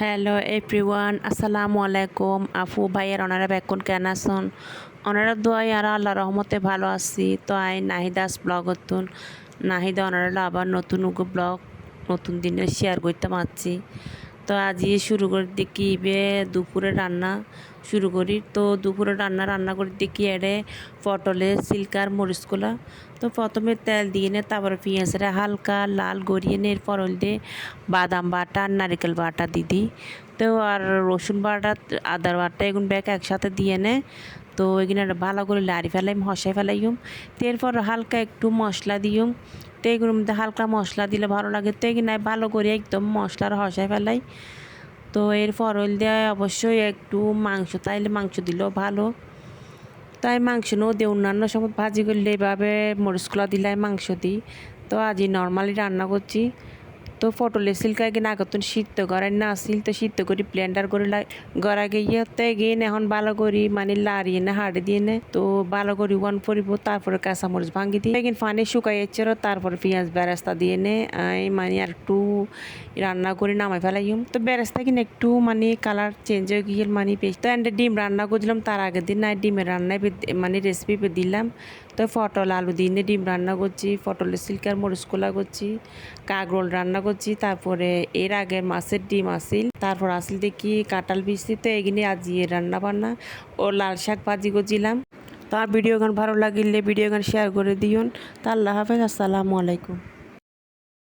Hello everyone আসসালামু আলাইকুম আফু ভাইয়ের ওনারা বেকুন কেন আসুন ওনারা দোয়াই আর আল্লাহ রহমতে ভালো আছি তো আই নাহিদাস ব্লগ হতুন নাহিদা ওনারা আবার নতুন ব্লগ নতুন দিনে শেয়ার করতে পারছি তো আজই শুরু করে দেখি বে দুপুরে রান্না শুরু করি। তো দুপুরে রান্না রান্না করে দেখি এড়ে পটলে সিল্কার মরিচগুলা তো প্রথমে তেল দিয়ে নে, তারপরে পেঁয়াজরে হালকা লাল গড়িয়ে নে, এরপর দিয়ে বাদাম বাটা আর নারিকেল বাটা দিদি তো আর রসুন বাটা আদার বাটা এগুন ব্যাগ একসাথে দিয়ে নে। তো এখানে ভালো করে লাড়ি ফেলাইম, হসাই ফেলাইম। তো এরপর হালকা একটু মশলা দিম তো এগুলোর মধ্যে হালকা মশলা দিলে ভালো লাগে। তো নাই, ভালো করে একদম মশলার হসাই ফেলাই। তো এরপর হইল দিয়ে অবশ্যই একটু মাংস, তাইলে মাংস দিলেও ভালো। তাই মাংস নো দে অন্যান্য সময় ভাজি করলে এভাবে মরিচগুলো দিলে মাংস দিই। তো আজই নর্মালি রান্না করছি। তো পটলের সিল্কা গিয়ে আগতন সিদ্ধ করার না আসিল তো সিদ্ধ করি ব্লেন্ডার করে গড়া গিয়ে তো গিয়ে এখন ভালো করি মানে লাড়িয়ে না, হাড়ে দিয়ে নে, তো ভালো করি ওয়ান পরিব, তারপরে কাঁচামরিচ ভাঙি দিই। এখন পানি শুকাই যাচ্ছে তারপরে পেঁয়াজ বেরাস্তা দিয়ে নে এই মানে আর একটু রান্না করে নামাই ফেলাইম। তো বেরাস্তা কিনে একটু মানে কালার চেঞ্জ হয়ে গিয়ে মানে পেস্ট। তো এন্ড ডিম রান্না করছিলাম, তার আগের দিন নাই ডিমের রান্নায় মানে রেসিপি দিলাম। তো পটল, আলু দিয়ে ডিম রান্না করছি পটলের সিল্কার মরিচ কোলা করছি কাগরোল রান্না করছি তারপরে এর আগে মাছের ডিম আসিল তারপর আসিল দেখি কাঁঠাল বিচি তো এগিয়ে আজি রান্না বান্না ও লাল শাক ভাজি করছিলাম। তার ভিডিও গান ভালো লাগিলে ভিডিও গান শেয়ার করে দিও তা আল্লাহ হাফেজ, আসসালামু আলাইকুম।